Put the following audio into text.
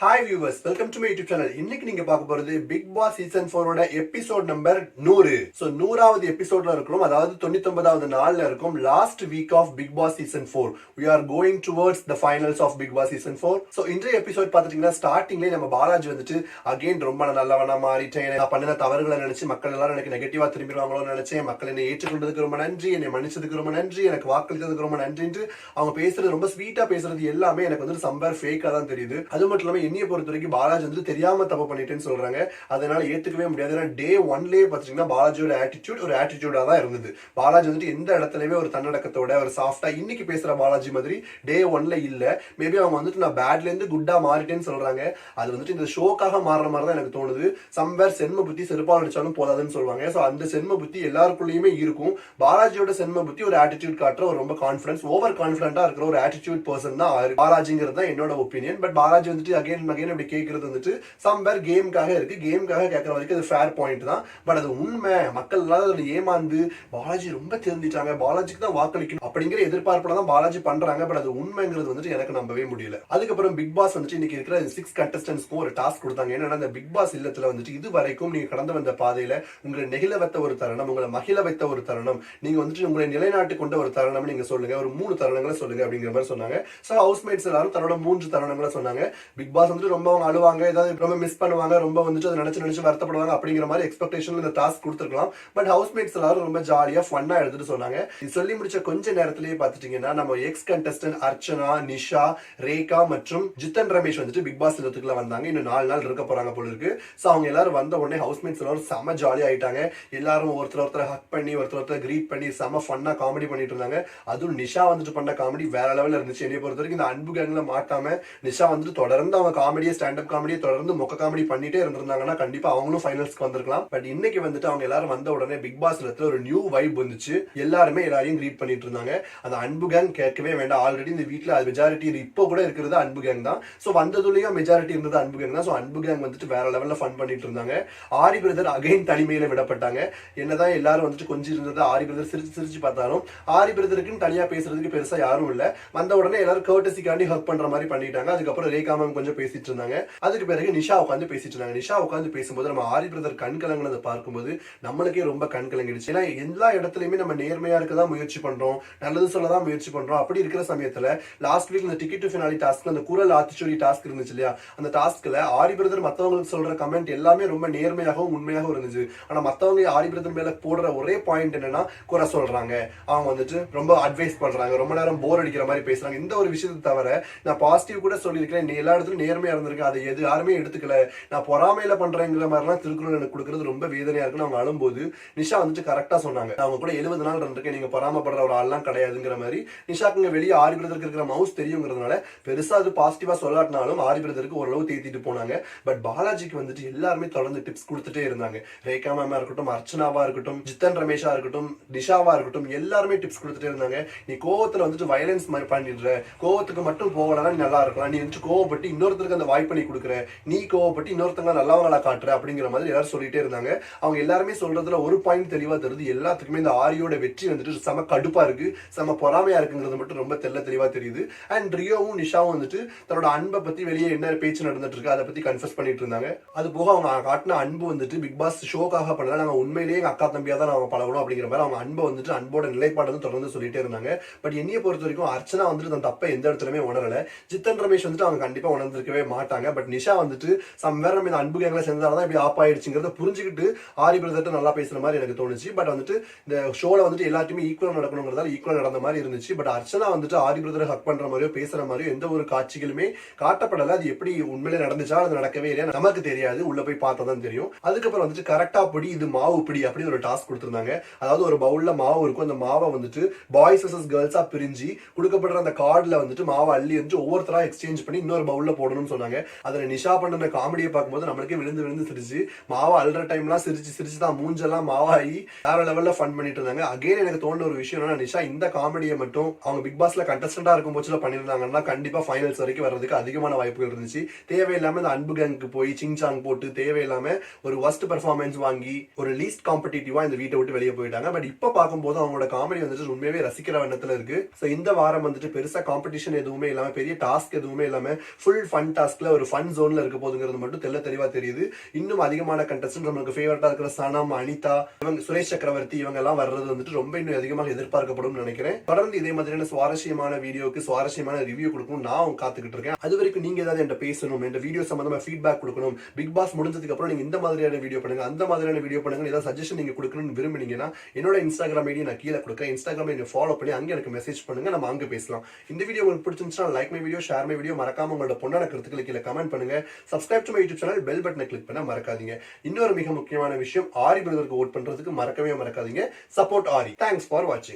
Hi viewers welcome to my YouTube channel இன்னைக்கு நீங்க பார்க்க போறது பிக் பாஸ் சீசன் ஃபோரோட எபிசோட் நம்பர் நூறு. ஸோ நூறாவது எபிசோட்ல இருக்கிறோம். அதாவது தொண்ணூத்தி ஒன்பதாவது நாள்ல இருக்கும் last week of Bigg Boss season four we are going towards the finals of Bigg Boss season four so இன்றைய எபிசோட் பார்த்துட்டீங்கன்னா ஸ்டார்டிங்லேயே நம்ம பாலாஜி வந்துட்டு அகைன் ரொம்ப நல்லவனா மாறிட்டேன். நான் பண்ணின தவறுகளை நினைச்சு மக்கள் எல்லாரும் எனக்கு நெகட்டிவா திரும்பிடுவாங்களோ நினைச்சேன். மக்கள் என்னை ஏற்றுக்கொண்டதுக்கு ரொம்ப நன்றி என்னை மன்னிச்சதுக்கு ரொம்ப நன்றி எனக்கு வாக்களித்ததுக்கு ரொம்ப நன்றின்ட்டு அவங்க பேசுறது ரொம்ப ஸ்வீட்டா பேசுறது எல்லாமே எனக்கு வந்து சம்பர் ஃபேக்கா தான் தெரியுது. அது மட்டும் இல்லாம என்னைய பொறுத்த வரைக்கும் பாலாஜி வந்து தெரியாம தப்பு பண்ணிட்டேன்னு சொல்றாங்க. அதனால ஏத்துக்கவே முடியாது. ஏன்னா டே ஒன்லயே பாத்தீங்கன்னா பாலாஜியோட ஆட்டிடியூட் ஒரு ஆட்டிடியூடா தான் இருந்தது. பாலாஜி வந்துட்டு எந்த இடத்துலயுமே ஒரு தன்னடக்கத்தோட ஒரு சாஃப்டா இன்னைக்கு பேசுற பாலாஜி மாதிரி டே ஒன்ல இல்ல. மேபி அவங்க வந்துட்டு நான் பேட்ல இருந்து குட்டா மாறிட்டேன்னு சொல்றாங்க. அது வந்துட்டு இந்த ஷோக்காக மாறுற மாதிரி தான் எனக்கு தோணுது. சம்வேர் சென்ம புத்தி செருப்பால் அடிச்சாலும் போதாதுன்னு சொல்லுவாங்க. ஸோ அந்த சென்ம புத்தி எல்லாருக்குள்ளயுமே இருக்கும். பாலாஜியோட சென்ம புத்தி ஒரு ஆட்டிடியூட் காட்டுற ஒரு ரொம்ப கான்ஃபிடன்ஸ் ஓவர் கான்ஃபிடண்டா இருக்கிற ஒரு ஆட்டிடியூட் பர்சன் தான் பாலாஜிங்கிறது தான் என்னோட ஒப்பீனியன் பட் பாலாஜி வந்துட்டு அகைன் அகைன் அப்படி கேட்கறது வந்துட்டு சம்பேர் கேமுக்காக இருக்கு. கேமுக்காக கேட்கற வரைக்கும் அது ஃபேர் பாயிண்ட் தான். பட் அது உண்மை. மக்கள் எல்லாம் அதில் ஏமாந்து பாலாஜி ரொம்ப தெரிஞ்சிட்டாங்க பாலாஜிக்கு தான் வாக்களிக்கணும் அப்படிங்கிற எதிர்பார்ப்புல தான் பாலாஜி பண்றாங்க. பட் அது உண்மைங்கிறது வந்துட்டு எனக்கு நம்பவே முடியல. அதுக்கப்புறம் பிக் பாஸ் வந்துட்டு இன்னைக்கு இருக்கிற சிக்ஸ் கண்டஸ்டன்ஸ்க்கும் ஒரு டாஸ்க் கொடுத்தாங்க. ஏன்னா அந்த பிக் பாஸ் இல்லத்துல வந்துட்டு இது வரைக்கும் நீங்க கடந்து வந்த பாதையில உங்களை நெகிழ வைத்த ஒரு தருணம் உங்களை மகிழ வைத்த ஒரு தருணம் நீங்க வந்துட்டு உங்களை நிலைநாட்டு கொண்ட ஒரு தருணம் நீங்க சொல்லுங்க. ஒரு மூணு தருணங்களை சொல்லுங்க அப்படிங்கிற மாதிரி சொன்னாங்க. ஸோ ஹவுஸ்மேட்ஸ் எல்லாரும் தன்னோட மூன்று தருணங்களை சொன்னாங்க. பிக் பாஸ் வந்துட்டு ரொம்ப அவங்க அழுவாங்க ஏதாவது ரொம்ப மிஸ் பண்ணுவாங்க ரொம்ப வந்துட்டு அதை நினைச்சு நினச்சி வருத்தப்படுவாங்க அப்படிங்கிற மாதிரி எக்ஸ்பெக்டேஷன் இந்த டாஸ்க் கொடுத்துருக்கலாம். பட் ஹவுஸ்மேட்ஸ் எல்லாரும் ரொம்ப ஜாலியாக ஃபன்னாக எடுத்துட்டு சொன்னாங்க. இது சொல்லி முடிச்ச கொஞ்ச நேரத்திலேயே பார்த்துட்டீங்கன்னா நம்ம எக்ஸ் கண்டஸ்டன்ட் அர்ச்சனா நிஷா ரேகா மற்றும் ஜித்தன் ரமேஷ் வந்துட்டு பிக் பாஸ் இல்லத்துக்குள்ள வந்தாங்க. இன்னும் நாலு நாள் இருக்க போறாங்க போல இருக்கு. ஸோ அவங்க எல்லாரும் வந்த உடனே ஹவுஸ்மேட்ஸ் எல்லாரும் செம ஜாலி ஆயிட்டாங்க. எல்லாரும் ஒருத்தர் ஒருத்தர் ஹக் பண்ணி ஒருத்தர் ஒருத்தர் கிரீட் பண்ணி செம ஃபன்னாக காமெடி பண்ணிட்டு இருந்தாங்க. அதுவும் நிஷா வந்துட்டு பண்ண காமெடி வேற லெவலில் இருந்துச்சு. என்னை பொறுத்த வரைக்கும் இந்த அன்பு கேங்கில் மாட்டாம நிஷா வந்துட்டு தொடர்ந்து அவங்க காமெடியை ஸ்டாண்டப் காமெடியை தொடர்ந்து மொக்க காமெடி பண்ணிட்டே இருந்திருந்தாங்கன்னா கண்டிப்பா அவங்களும் ஃபைனல்ஸ்க்கு வந்திருக்கலாம். பட் இன்னைக்கு வந்துட்டு அவங்க எல்லாரும் வந்த உடனே பிக் பாஸ் இடத்துல ஒரு நியூ வைப் வந்துச்சு. எல்லாருமே எல்லாரையும் கிரீட் பண்ணிட்டு இருந்தாங்க. அந்த அன்பு கேங் கேட்கவே வேண்டாம். ஆல்ரெடி இந்த வீட்டில் அது மெஜாரிட்டி இப்போ கூட இருக்கிறது அன்பு கேங் தான். ஸோ வந்ததுலயும் மெஜாரிட்டி இருந்தது அன்பு கேங் தான். ஸோ அன்பு கேங் வந்துட்டு வேற லெவலில் ஃபன் பண்ணிட்டு இருந்தாங்க. ஆரி பிரதர் அகைன் தனிமையில விடப்பட்டாங்க. என்னதான் எல்லாரும் வந்துட்டு கொஞ்சம் இருந்தது ஆரி பிரதர் சிரிச்சு சிரிச்சு பார்த்தாலும் ஆரி பிரதருக்குன்னு தனியா பேசுறதுக்கு பெருசா யாரும் இல்லை. வந்த உடனே எல்லாரும் கர்டசிக்காண்டி ஹக் பண்ற மாதிரி பண்ணிட்டாங்க. அதுக்கப்புறம் ரேகா மேம் கொஞ்சம் பேசிட்டு இருந்தாங்க அதுக்கு பிறகு நிஷா உட்காந்து பேசிட்டு இருந்தாங்க நிஷா உட்காந்து பேசும்போது நம்ம ஆரி பிரதர் கண் கலங்கினதை பார்க்கும்போது நம்மளுக்கே ரொம்ப கண் கலங்கிடுச்சு. ஏன்னா எல்லா இடத்துலயுமே நம்ம நேர்மையா இருக்க தான் முயற்சி பண்றோம். நல்லது சொல்ல தான் முயற்சி பண்றோம். அப்படி இருக்கிற சமயத்துல லாஸ்ட் வீக் இந்த டிக்கெட் டு ஃபினாலி டாஸ்க் அந்த குரல் ஆத்திச்சூடி டாஸ்க் இருந்துச்சு இல்லையா? அந்த டாஸ்க்ல ஆரி பிரதர் மத்தவங்களுக்கு சொல்ற கமெண்ட் எல்லாமே ரொம்ப நேர்மையாகவும் உண்மையாகவும் இருந்துச்சு. ஆனா மத்தவங்க ஆரி பிரதர் மேல போடுற ஒரே பாயிண்ட் என்னன்னா குறை சொல்றாங்க. அவங்க வந்துட்டு ரொம்ப அட்வைஸ் பண்றாங்க. ரொம்ப நேரம் போர் அடிக்கிற மாதிரி பேசுறாங்க. இந்த ஒரு விஷயத்தை தவிர நான் பாசிட்டிவ் கூட சொல்லியிருக்கேன் எல்லா இடத்துலயும் நேர்மையாக இருந்திருக்கு. அதை எது யாருமே எடுத்துக்கல. நான் பொறாமையில பண்றேங்கிற மாதிரிலாம் திருக்குறள் எனக்கு கொடுக்கறது ரொம்ப வேதனையா இருக்குன்னு அவங்க அழும்போது நிஷா வந்துட்டு கரெக்டா சொன்னாங்க. அவங்க கூட எழுபது நாள் இருந்திருக்கேன் நீங்க பொறாமப்படுற ஒரு ஆள்லாம் கிடையாதுங்கிற மாதிரி. நிஷாக்குங்க வெளியே ஆறு பிரதருக்கு இருக்கிற மவுஸ் தெரியுங்கிறதுனால பெருசா அது பாசிட்டிவா சொல்லாட்டினாலும் ஆறு பிரதருக்கு ஓரளவு தேத்திட்டு போனாங்க. பட் பாலாஜிக்கு வந்துட்டு எல்லாருமே தொடர்ந்து டிப்ஸ் கொடுத்துட்டே இருந்தாங்க. ரேகா மேமா இருக்கட்டும் அர்ச்சனாவா இருக்கட்டும் ஜித்தன் ரமேஷா இருக்கட்டும் நிஷாவா இருக்கட்டும் எல்லாருமே டிப்ஸ் கொடுத்துட்டே இருந்தாங்க. நீ கோவத்துல வந்துட்டு வயலன்ஸ் மாதிரி பண்ணிடுற. கோவத்துக்கு மட்டும் போகலன்னா நல்லா இருக்கலாம். நீ வந்துட்டு கோவப்பட்டு இன்னொருத்தருக்கு அந்த வாய்ப்பை நீ கொடுக்குற. நீ கோவப்பட்டு இன்னொருத்தங்க நல்லவங்களா காட்டுற அப்படிங்கிற மாதிரி எல்லாரும் சொல்லிட்டே இருந்தாங்க. அவங்க எல்லாருமே சொல்றதுல ஒரு பாயிண்ட் தெளிவா தருது. எல்லாத்துக்குமே இந்த ஆரியோட வெற்றி வந்துட்டு செம கடுப்பா இருக்கு. செம பொறாமையா இருக்குங்கிறது மட்டும் ரொம்ப தெல்ல தெளிவா தெரியுது. அண்ட் ரியோவும் நிஷாவும் வந்துட்டு தன்னோட அன்பை பத்தி வெளியே என்ன பேச்சு நடந்துட்டு இருக்கு அதை பத்தி கன்ஃபர்ஸ் பண்ணிட்டு இருந்தாங்க. அது போக அவங்க காட்டின அன்பு வந்துட்டு பிக் பாஸ் ஷோக்காக பண்ணல. நாங்க உண்மையிலேயே எங்க அக்கா தம்பியா தான் நாங்க பழகணும் அப்படிங்கிற மாதிரி அவங்க அன்பை வந்துட்டு அன்போட நிலைப்பாடு வந்து தொடர்ந்து சொல்லிட்டே இருந்தாங்க. பட் என்னைய பொறுத்த வரைக்கும் அர்ச்சனா வந்துட்டு தன் தப்பை எந்த இடத்துலயுமே உணரல. ஜித்தன் ரமேஷ் வந்துட்டு அவங்க கண்டிப்பா உணர்ந்திருக்கவே மாட்டாங்க. பட் நிஷா வந்துட்டு சம் வேற நம்ம இந்த அன்பு கேங்ல சேர்ந்தாலும் இப்படி ஆப் ஆயிடுச்சுங்கிறத புரிஞ்சுக்கிட்டு ஆரி பிரதர்ட்ட நல்லா பேசுற மாதிரி எனக்கு தோணுச்சு. பட் வந்துட்டு இந்த ஷோல வந்துட்டு எல்லாத்தையுமே ஈக்குவல் நடக்கணுங்கிறதால ஈக்குவல் நடந்த மாதிரி இருந்துச்சு. பட் அர்ச்சனா வந்துட்டு ஆரி பிரதரை ஹக் பண்ற மாதிரியோ பேசுற மாதிரியோ எந்த ஒரு காட்சிகளுமே காட்டப்படல. அது எப்படி உண்மையிலே நடந்துச்சா அது நடக்கவே இல்லையா நமக்கு தெரியாது. உள்ள போய் பார்த்தா தான் தெரியும். அதுக்கப்புறம் வந்துட்டு கரெக்டா பிடி இது மாவு பிடி அப்படின்னு ஒரு டாஸ்க் கொடுத்துருந்தாங்க. அதாவது ஒரு பவுல்ல மாவு இருக்கும். அந்த மாவை வந்துட்டு பாய்ஸ் வர்சஸ் கேர்ள்ஸா பிரிஞ்சு கொடுக்கப்படுற அந்த கார்டுல வந்துட்டு மாவை அள்ளி வந்து ஒவ்வொருத்தரா எக்ஸ்சேஞ்ச் பண்ணி இன்னொரு பவுல்ல பண்ணணும்னு சொன்னாங்க. அதுல நிஷா பண்ண காமெடியை பார்க்கும்போது நம்மளுக்கே விழுந்து விழுந்து சிரிச்சு மாவா அல்ற டைம்லாம் சிரிச்சு சிரிச்சு தான் மூஞ்செல்லாம் மாவாகி வேற லெவல்ல ஃபன் பண்ணிட்டு இருந்தாங்க. அகைன் எனக்கு தோணுன ஒரு விஷயம் என்னன்னா நிஷா இந்த காமெடியை மட்டும் அவங்க பிக் பாஸ்ல கண்டஸ்டண்டா இருக்கும் போச்சுல பண்ணிருந்தாங்கன்னா கண்டிப்பா ஃபைனல்ஸ் வரைக்கும் வர்றதுக்கு அதிகமான வாய்ப்புகள் இருந்துச்சு. தேவையில்லாம இந்த அன்பு கேங்க்கு போய் சிங் சாங் போட்டு தேவையில்லாம ஒரு ஒஸ்ட் பெர்ஃபார்மன்ஸ் வாங்கி ஒரு லீஸ்ட் காம்படிட்டிவா இந்த வீட்டை விட்டு வெளியே போயிட்டாங்க. பட் இப்ப பார்க்கும்போது அவங்களோட காமெடி வந்துட்டு உண்மையாவே ரசிக்கிற வண்ணத்துல இருக்கு. ஸோ இந்த வாரம் வந்துட்டு பெருசா காம்படிஷன் எதுவுமே இல்லாம பெரிய டாஸ்க் எதுவுமே இல்லாம ஃபுல் ஃபன் ஃபன் டாஸ்க்ல ஒரு ஃபன் ஜோன்ல இருக்க போதுங்கிறது மட்டும் தெல்ல தெளிவா தெரியுது. இன்னும் அதிகமான கண்டஸ்டன்ட் நம்மளுக்கு ஃபேவரட்டா இருக்கிற சனம் அனிதா இவங்க சுரேஷ் சக்கரவர்த்தி இவங்க எல்லாம் வர்றது வந்துட்டு ரொம்ப இன்னும் அதிகமாக எதிர்பார்க்கப்படும் நினைக்கிறேன். தொடர்ந்து இதே மாதிரியான சுவாரஸ்யமான வீடியோக்கு சுவாரஸ்யமான ரிவ்யூ கொடுக்கணும் நான் காத்துக்கிட்டு இருக்கேன். அது வரைக்கும் நீங்க ஏதாவது என்கிட்ட பேசணும் இந்த வீடியோ சம்பந்தமா ஃபீட்பேக் கொடுக்கணும் பிக் பாஸ் முடிஞ்சதுக்கு அப்புறம் நீங்க இந்த மாதிரியான வீடியோ பண்ணுங்க அந்த மாதிரியான வீடியோ பண்ணுங்க ஏதாவது சஜஷன் நீங்க கொடுக்கணும்னு விரும்புனீங்கன்னா என்னோட இன்ஸ்டாகிராம் ஐடி நான் கீழே கொடுக்க இன்ஸ்டாகிராம் நீங்க ஃபாலோ பண்ணி அங்கே எனக்கு மெசேஜ் பண்ணுங்க நம்ம அங்கே பேசலாம். இந்த வீடியோ உங்களுக்கு பிடிச்சிருந்துச்சுன்னா like my video share my video மறக்காம உங்களோட எனக்கு கருத்துக்களை கீழே கமெண்ட் பண்ணுங்க. Subscribe to my YouTube channel bell பட்டனை கிளிக் பண்ண மறக்காதீங்க. இன்னொரு மிக முக்கியமான விஷயம் ஆரி பிரதருக்கு ஓட் பண்றதுக்கு மறக்கவே மறக்காதீங்க. Support aari. தேங்க்ஸ் ஃபார் வாட்சிங்